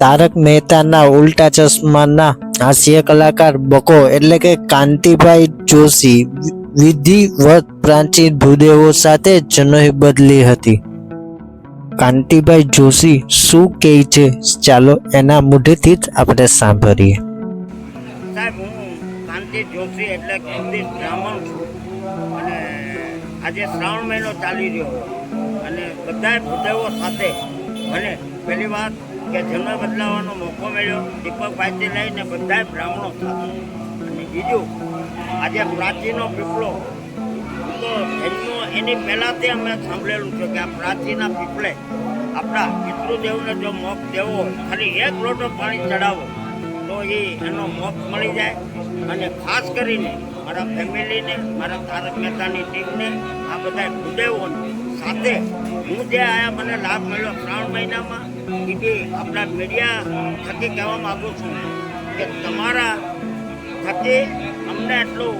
તારક મહેતાના ઉલ્ટા ચશ્માના હાસ્ય કલાકાર બકો એટલે કે કાંતિભાઈ જોશી, વિધિવત પ્રાચીન ભૂદેવો સાથે જનોઈ બદલી હતી. કાંતિભાઈ જોશી શું કહે છે? ચાલો એના મૂઢેથી જ આપણે સાંભળીએ. સાહેબ, હું કાંતિ જોશી એટલે હિન્દી બ્રાહ્મણ છું. અને આજે શ્રાવણ મહિનો ચાલી રહ્યો અને બધા ભૂદેવો સાથે મને પહેલી વાત કે જન્મ બદલાવાનો મોકો મળ્યો. દીપકભાઈથી લઈને બધા બ્રાહ્મણો સાથે અને બીજું, આજે પ્રાચીનો પીપળો. તો એમનો એની પહેલાંથી અમે સાંભળેલું છે કે આ પ્રાચીના પીપળે આપણા પિતૃદેવને જો મોક્ષ દેવો ખાલી એક લોટો પાણી ચડાવો, તો એ એનો મોક્ષ મળી જાય. અને ખાસ કરીને મારા ફેમિલીને, મારા તારક મહેતાની ટીમને, આ બધા ભૂદેવોને સાથે હું જે આયા મને લાભ મળ્યો શ્રાવણ મહિનામાં બી આપણા મીડિયા થકી કહેવા માગું છું કે તમારા થકી અમને એટલું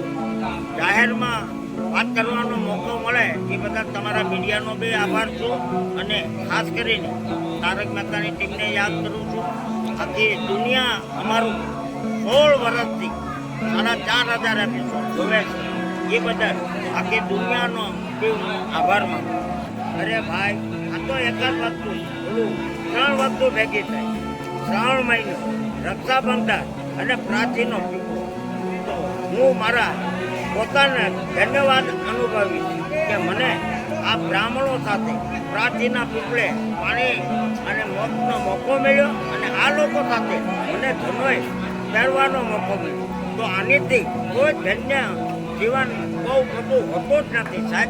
જાહેરમાં વાત કરવાનો મોકો મળે એ બધા તમારા મીડિયાનો બી આભાર છું અને ખાસ કરીને તારક મહેતાની ટીમને યાદ કરું છું. આખી દુનિયા અમારું સોળ વર્ષથી સાડા ચાર હજાર એપિસોડ જોવે છે. એ બદલ આખી દુનિયાનો આભાર માનું અરે ભાઈ, આ તો એક જ વસ્તુ બોલું, ત્રણ વસ્તુ ભેગી થાય. શ્રાવણ મહિનો, રક્ષાબંધન અને પ્રાચીનો હું મારા પોતાને ધન્યવાદ અનુભવી કે મને આ બ્રાહ્મણો સાથે પ્રાચીના પીપળે પાણી અને મોતનો મોકો મળ્યો અને આ લોકો સાથે મને ધનોય પહેરવાનો મોકો મળ્યો. તો આનીથી કોઈ ધન્ય જીવન બહુ મોટું હોતું જ નથી, સાહેબ.